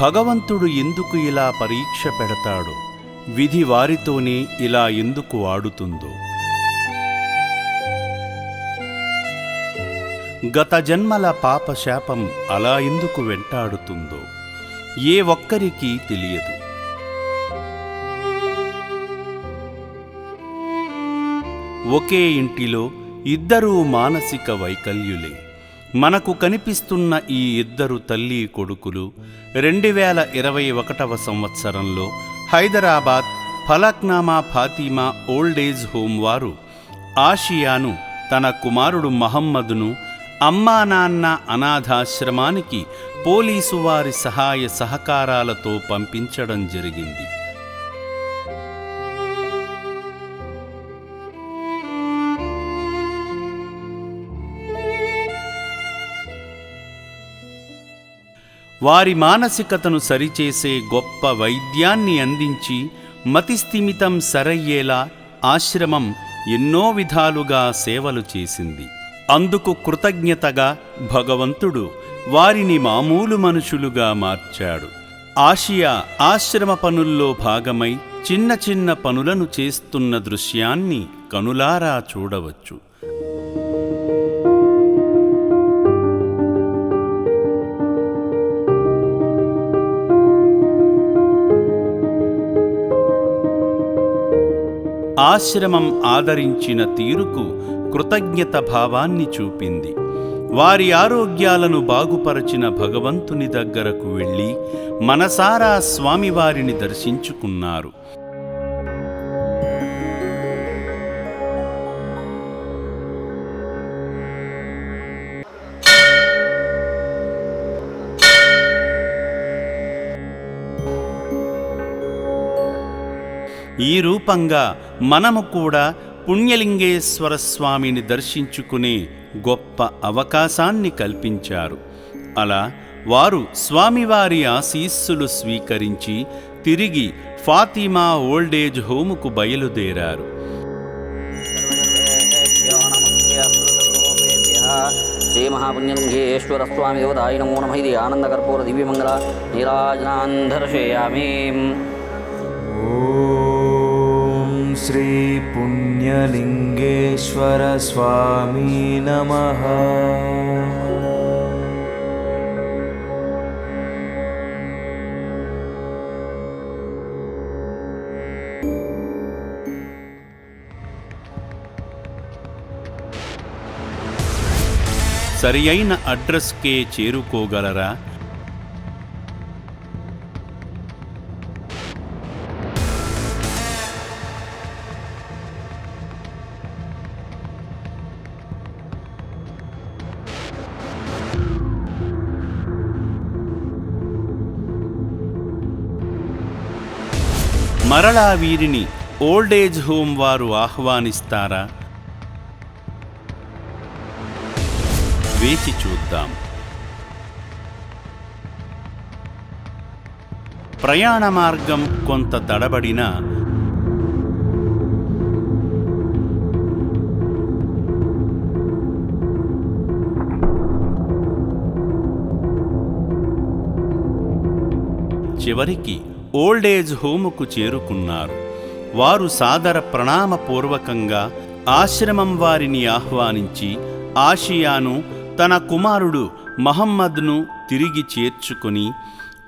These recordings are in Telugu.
భగవంతుడు ఎందుకు ఇలా పరీక్ష పెడతాడో? విధి వారితోనే ఇలా ఎందుకు ఆడుతుందో. గత జన్మల పాపశాపం అలా ఎందుకు వెంటాడుతుందో ఏ ఒక్కరికీ తెలియదు. ఒకే ఇంటిలో ఇద్దరూ మానసిక వైకల్యులే. మనకు కనిపిస్తున్న ఈ ఇద్దరు తల్లి కొడుకులు రెండు వేల ఇరవై ఒకటవ సంవత్సరంలో Hyderabad Falaknuma Fatima old age home వారు ఆషియాను తన కుమారుడు మహమ్మదును అమ్మా నాన్న అనాథాశ్రమానికి పోలీసు వారి సహాయ సహకారాలతో పంపించడం జరిగింది. వారి మానసికతను సరిచేసే గొప్ప వైద్యాన్ని అందించి మతిస్థిమితం సరయ్యేలా ఆశ్రమం ఎన్నో విధాలుగా సేవలు చేసింది. అందుకు కృతజ్ఞతగా భగవంతుడు వారిని మామూలు మనుషులుగా మార్చాడు. ఆసియా ఆశ్రమ పనుల్లో భాగమై చిన్న చిన్న పనులను చేస్తున్న దృశ్యాన్ని కనులారా చూడవచ్చు. ఆశ్రమం ఆదరించిన తీరుకు కృతజ్ఞత భావాన్ని చూపింది. వారి ఆరోగ్యాలను బాగుపరచిన భగవంతుని దగ్గరకు వెళ్ళి మనసారా స్వామివారిని దర్శించుకున్నారు. ఈ రూపంగా మనము కూడా పుణ్యలింగేశ్వర స్వామిని దర్శించుకునే గొప్ప అవకాశాన్ని కల్పించారు. అలా వారు స్వామివారి ఆశీస్సులు స్వీకరించి తిరిగి ఫాతిమా ఓల్డేజ్ హోముకు బయలుదేరారు. శ్రీ మహాపుణ్యంగేశ్వర స్వామి దేవతాయ నమో నమ ఇది ఆనందకర్పూర దివ్యమంగళ నీరాజనాన్ దర్శయామి ॐ श्रीपुण्यलिङ्गेश्वरस्वामी नमः సరి అయిన అడ్రస్కే చేరుకోగలరా మరలా వీరిని ఓల్డేజ్ హోమ్ వారు ఆహ్వానిస్తారా? వేచి చూద్దాం. ప్రయాణ మార్గం కొంత తడబడిన చివరికి ఓల్డేజ్ హోముకు చేరుకున్నారు. వారు సాదర ప్రణామపూర్వకంగా ఆశ్రమం వారిని ఆహ్వానించి ఆషియాను తన కుమారుడు మహమ్మద్ను తిరిగి చేర్చుకుని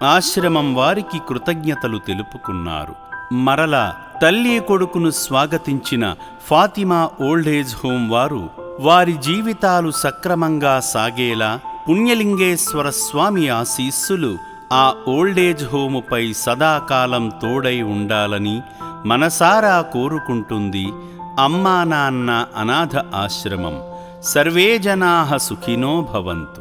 ఆశ్రమం వారికి కృతజ్ఞతలు తెలుపుకున్నారు. మరల తల్లి కొడుకును స్వాగతించిన ఫాతిమా ఓల్డేజ్ హోం వారు వారి జీవితాలు సక్రమంగా సాగేలా పుణ్యలింగేశ్వర స్వామి ఆశీస్సులు ఆ ఓల్డేజ్ హోముపై సదాకాలం తోడై ఉండాలని మనసారా కోరుకుంటుంది అమ్మా నాన్న అనాథ ఆశ్రమం. సర్వే జనాః సుఖినో భవంతు.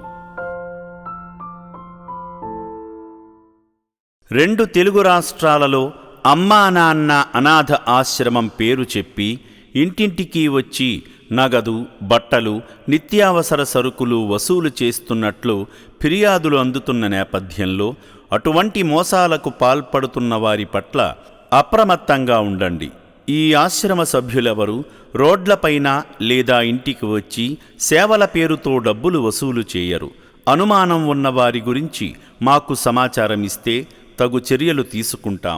రెండు తెలుగు రాష్ట్రాలలో అమ్మా నాన్న అనాథ ఆశ్రమం పేరు చెప్పి ఇంటింటికి వచ్చి నగదు బట్టలు నిత్యావసర సరుకులు వసూలు చేస్తున్నట్లు ఫిర్యాదులు అందుతున్న నేపథ్యంలో అటువంటి మోసాలకు పాల్పడుతున్న వారి పట్ల అప్రమత్తంగా ఉండండి. ఈ ఆశ్రమ సభ్యులెవరు రోడ్లపైన లేదా ఇంటికి వచ్చి సేవల పేరుతో డబ్బులు వసూలు చేయరు. అనుమానం ఉన్న వారి గురించి మాకు సమాచారం ఇస్తే తగు చర్యలు తీసుకుంటాం.